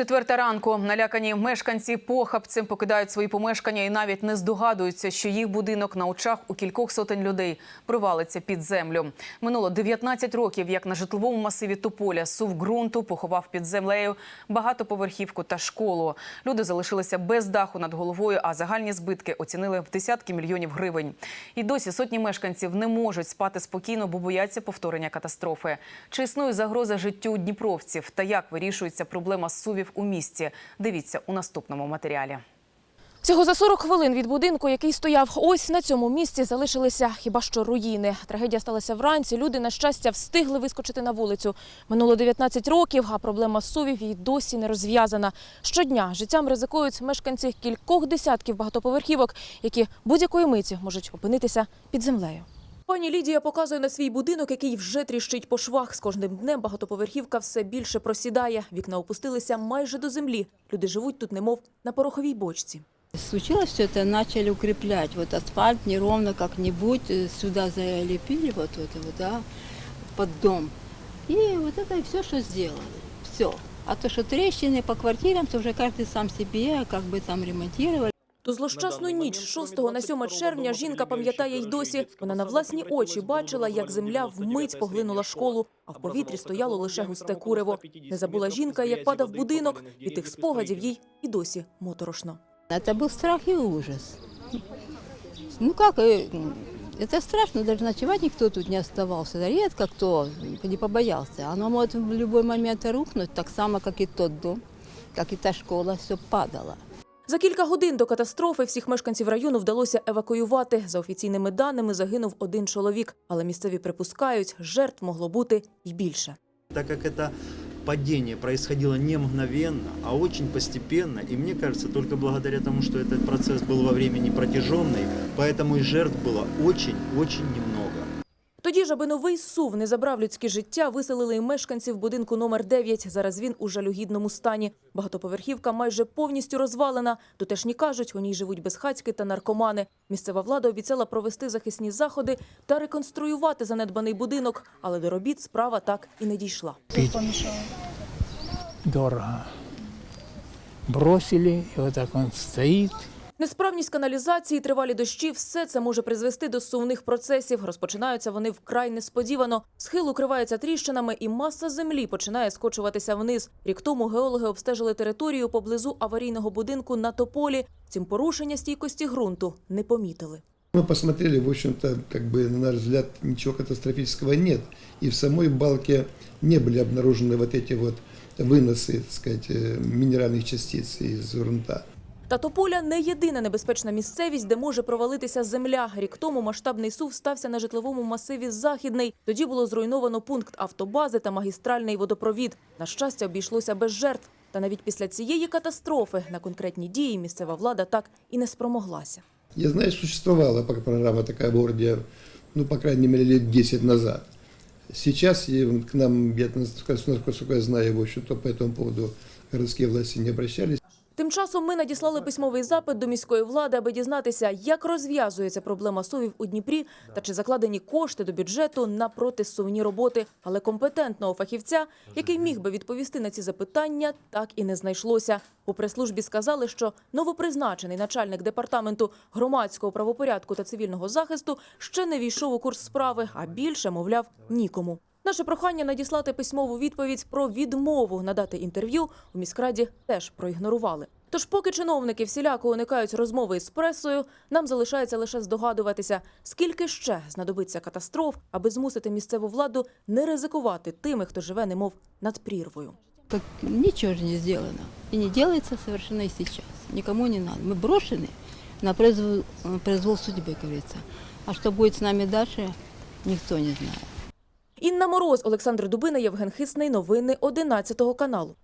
Четверта ранку налякані мешканці похабцем покидають свої помешкання і навіть не здогадуються, що їх будинок на очах у кількох сотень людей провалиться під землю. Минуло 19 років, як на житловому масиві Тополя сув ґрунту поховав під землею багатоповерхівку та школу. Люди залишилися без даху над головою, а загальні збитки оцінили в десятки мільйонів гривень. І досі сотні мешканців не можуть спати спокійно, бо бояться повторення катастрофи. Чи існує загроза життю дніпровців та як вирішується проблема сувів у місті? Дивіться у наступному матеріалі. Всього за 40 хвилин від будинку, який стояв ось на цьому місці, залишилися хіба що руїни. Трагедія сталася вранці. Люди, на щастя, встигли вискочити на вулицю. Минуло 19 років, а проблема сувів і досі не розв'язана. Щодня життям ризикують мешканці кількох десятків багатоповерхівок, які будь-якої миті можуть опинитися під землею. Пані Лідія показує на свій будинок, який вже тріщить по швах. З кожним днем багатоповерхівка все більше просідає. Вікна опустилися майже до землі. Люди живуть тут, немов на пороховій бочці. Случилось все это, начали укреплять. Вот асфальт неровно как-нибудь э, сюда залепили вот это вот, да, под дом. И вот это все, что сделали. Все. А то, что трещины по квартирам, то уже каждый сам себе как бы там ремонтировали. Ту злощасну ніч з 6 на 7 червня жінка пам'ятає й досі. Вона на власні очі бачила, як земля вмить поглинула школу, а в повітрі стояло лише густе куриво. Не забула жінка, як падав будинок. Від тих спогадів їй і досі моторошно. Это был страх и ужас. Ну как, э, это страшно, даже ночевать никто тут не оставался. Редко кто не побоялся. Оно может в любой момент рухнуть, так само, как и тот дом, как и та школа, все падало. За кілька годин до катастрофи всіх мешканців району вдалося евакуювати. За офіційними даними загинув один чоловік, але місцеві припускають, жертв могло бути й більше. так как это падение происходило не мгновенно, а очень постепенно, и мне кажется, только благодаря тому, что этот процесс был во времени протяженный, поэтому и жертв было очень-очень немного. Тоді ж, аби новий сув не забрав людське життя, виселили і мешканців будинку номер 9. Зараз він у жалюгідному стані. Багатоповерхівка майже повністю розвалена. Тутешні кажуть, у ній живуть безхатьки та наркомани. Місцева влада обіцяла провести захисні заходи та реконструювати занедбаний будинок, але до робіт справа так і не дійшла. дорого. Бросили, и вот так он стоит. Несправність каналізації, тривалі дощі – все це може призвести до сувних процесів. Розпочинаються вони вкрай несподівано. Схил укривається тріщинами і маса землі починає скочуватися вниз. Рік тому геологи обстежили територію поблизу аварійного будинку на Тополі. Втім, порушення стійкості ґрунту не помітили. Мы посмотрели, в общем-то, как бы, на наш взгляд, ничего катастрофического нет. И в самой балке не были обнаружены вот эти вот выносы, так сказать, э, минеральных частиц из грунта. Та Тополя не єдина небезпечна місцевість, де може провалитися земля. Рік тому масштабний сув стався на житловому масиві Західний. Тоді було зруйновано пункт автобази та магістральний водопровід. На щастя, обійшлося без жертв. Та навіть після цієї катастрофи на конкретні дії місцева влада так і не спромоглася. Я знаю, существовала пока программа такая в городе, ну, по крайней мере, лет 10 назад. Сейчас к нам, я, насколько я знаю, в общем-то, по этому поводу городские власти не обращались. Тим часом ми надіслали письмовий запит до міської влади, аби дізнатися, як розв'язується проблема сувів у Дніпрі та чи закладені кошти до бюджету на протисувні роботи. Але компетентного фахівця, який міг би відповісти на ці запитання, так і не знайшлося. У прес-службі сказали, що новопризначений начальник департаменту громадського правопорядку та цивільного захисту ще не війшов у курс справи, а більше, мовляв, нікому. Наше прохання надіслати письмову відповідь про відмову надати інтерв'ю у міськраді теж проігнорували. Тож, поки чиновники всіляко уникають розмови із пресою, нам залишається лише здогадуватися, скільки ще знадобиться катастроф, аби змусити місцеву владу не ризикувати тими, хто живе, немов над прірвою. Как ничего же не сделано. И не делается совершенно и сейчас. Никому не надо. Мы брошены на произвол, э, произвол судьбы, как говорится. А что будет с нами дальше, никто не знает. Інна Мороз, Олександр Дубина, Євген Хисний. Новини 11 каналу.